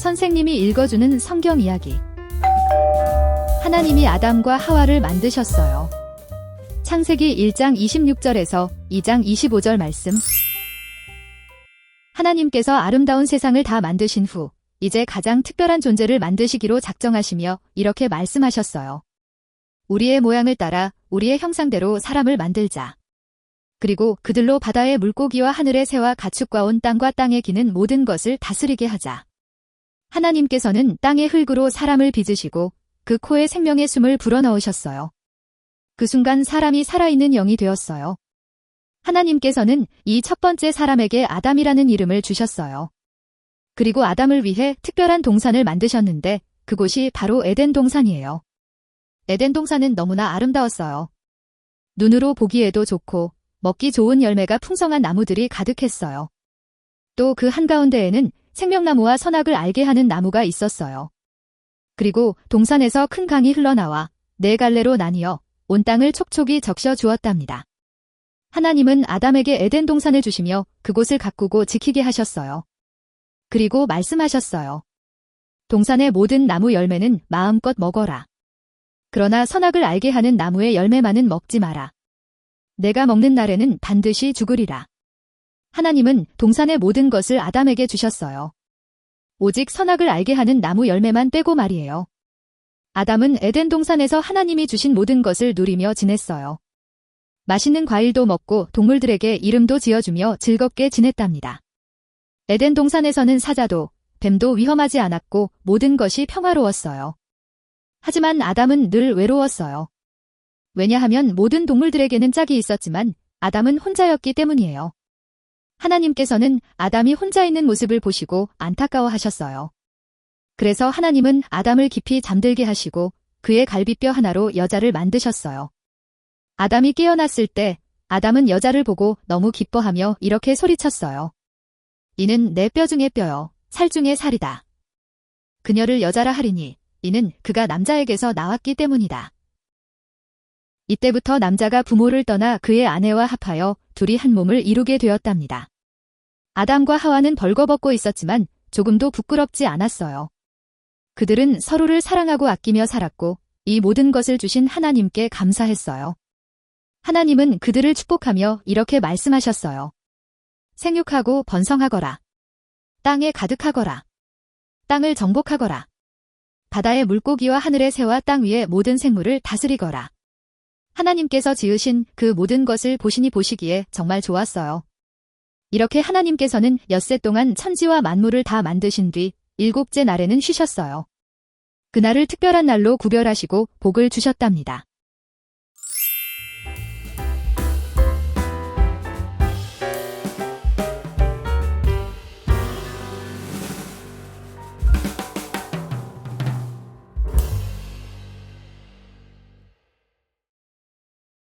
선생님이 읽어주는 성경 이야기. 하나님이 아담과 하와를 만드셨어요. 창세기 1장 26절에서 2장 25절 말씀. 하나님께서 아름다운 세상을 다 만드신 후, 이제 가장 특별한 존재를 만드시기로 작정하시며 이렇게 말씀하셨어요. 우리의 모양을 따라 우리의 형상대로 사람을 만들자. 그리고 그들로 바다의 물고기와 하늘의 새와 가축과 온 땅과 땅에 기는 모든 것을 다스리게 하자. 하나님께서는 땅의 흙으로 사람을 빚으시고 그 코에 생명의 숨을 불어넣으셨어요. 그 순간 사람이 살아있는 영이 되었어요. 하나님께서는 이 첫 번째 사람에게 아담이라는 이름을 주셨어요. 그리고 아담을 위해 특별한 동산을 만드셨는데 그곳이 바로 에덴 동산이에요. 에덴 동산은 너무나 아름다웠어요. 눈으로 보기에도 좋고 먹기 좋은 열매가 풍성한 나무들이 가득했어요. 또 그 한가운데에는 생명나무와 선악을 알게 하는 나무가 있었어요. 그리고 동산에서 큰 강이 흘러나와 네 갈래로 나뉘어 온 땅을 촉촉이 적셔 주었답니다. 하나님은 아담에게 에덴 동산을 주시며 그곳을 가꾸고 지키게 하셨어요. 그리고 말씀하셨어요. 동산의 모든 나무 열매는 마음껏 먹어라. 그러나 선악을 알게 하는 나무의 열매만은 먹지 마라. 내가 먹는 날에는 반드시 죽으리라. 하나님은 동산의 모든 것을 아담에게 주셨어요. 오직 선악을 알게 하는 나무 열매만 빼고 말이에요. 아담은 에덴 동산에서 하나님이 주신 모든 것을 누리며 지냈어요. 맛있는 과일도 먹고 동물들에게 이름도 지어주며 즐겁게 지냈답니다. 에덴 동산에서는 사자도 뱀도 위험하지 않았고 모든 것이 평화로웠어요. 하지만 아담은 늘 외로웠어요. 왜냐하면 모든 동물들에게는 짝이 있었지만 아담은 혼자였기 때문이에요. 하나님께서는 아담이 혼자 있는 모습을 보시고 안타까워 하셨어요. 그래서 하나님은 아담을 깊이 잠들게 하시고 그의 갈비뼈 하나로 여자를 만드셨어요. 아담이 깨어났을 때 아담은 여자를 보고 너무 기뻐하며 이렇게 소리쳤어요. 이는 내 뼈 중의 뼈요, 살 중의 살이다. 그녀를 여자라 하리니 이는 그가 남자에게서 나왔기 때문이다. 이때부터 남자가 부모를 떠나 그의 아내와 합하여 둘이 한 몸을 이루게 되었답니다. 아담과 하와는 벌거벗고 있었지만 조금도 부끄럽지 않았어요. 그들은 서로를 사랑하고 아끼며 살았고 이 모든 것을 주신 하나님께 감사했어요. 하나님은 그들을 축복하며 이렇게 말씀하셨어요. 생육하고 번성하거라. 땅에 가득하거라. 땅을 정복하거라. 바다의 물고기와 하늘의 새와 땅 위의 모든 생물을 다스리거라. 하나님께서 지으신 그 모든 것을 보시니 보시기에 정말 좋았어요. 이렇게 하나님께서는 엿새 동안 천지와 만물을 다 만드신 뒤 일곱째 날에는 쉬셨어요. 그날을 특별한 날로 구별하시고 복을 주셨답니다.